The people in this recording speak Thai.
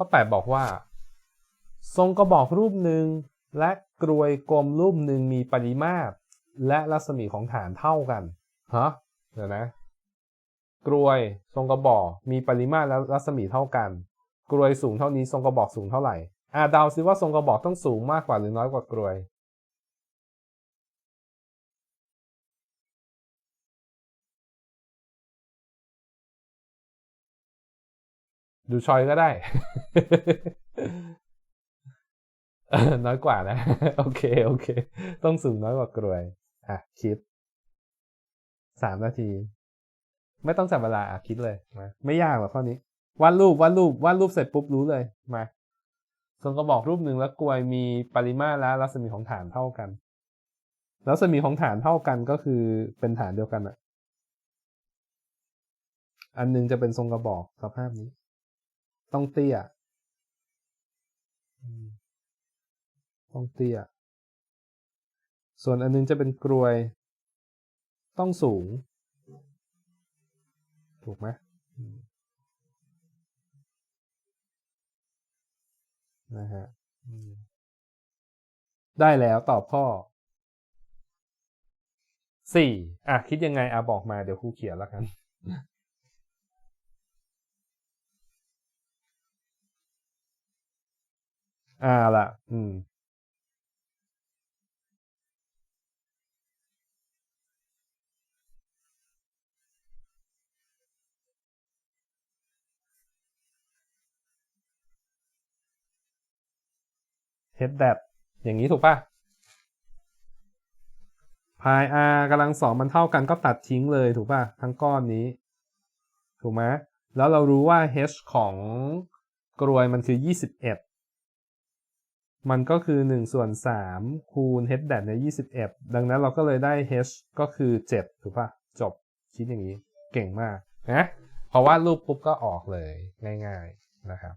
ข้อ 8 บอกว่า ทรงกระบอกรูปหนึ่งและกรวยกลมรูปหนึ่งมีปริมาตร และรัศมีของฐานเท่ากันฮะเดี๋ยวนะ กรวยทรงกระบอกมีปริมาตรและรัศมีเท่ากัน กรวยสูงเท่านี้ทรงกระบอกสูงเท่าไหร่อ่าเดาซิว่าทรงกระบอกต้องสูงมากกว่าหรือน้อยกว่ากรวย ดูชอยก็ได้เออน้อยกว่านะ โอเค โอเค ต้องสูงน้อยกว่ากรวย อะ คิดสามนาที ไม่ต้องจับเวลาอะคิดเลยมาไม่ยากหรอกข้อนี้วาดรูปวาดรูปวาดรูปเสร็จปุ๊บรู้เลยมาทรงกระบอกรูปหนึ่งแล้วกลวยมีปริมาตรและรัศมีของฐานเท่ากัน รัศมีของฐานเท่ากันก็คือเป็นฐานเดียวกันอะอันหนึงจะเป็นทรงกระบอกสภาพนี้ ต้องเตี้ยอืมต้องเตี้ย ส่วนอันนึงจะเป็นกรวย ต้องสูง ถูกไหมอืมนะฮะอืมได้แล้วตอบข้อสี่อะ คิดยังไงอะบอกมาเดี๋ยวครูเขียนแล้วกัน อ่าล่ะ อืม เฮดแดดอย่างนี้ถูกป่ะพาย r กำลังสองมันเท่ากันก็ตัดทิ้งเลยถูกป่ะ ทั้งก้อนนี้ ถูกไหมแล้วเรารู้ว่า h ของกรวยมันคือ 21 มันก็คือ1ส่วน3คูณ h แดดใน 21 ดังนั้นเราก็เลยได้ h ก็คือ 7 ถูกปะจบคิดอย่างนี้ เก่งมากนะเพราะว่ารูปปุ๊บก็ออกเลยง่าย ๆนะครับ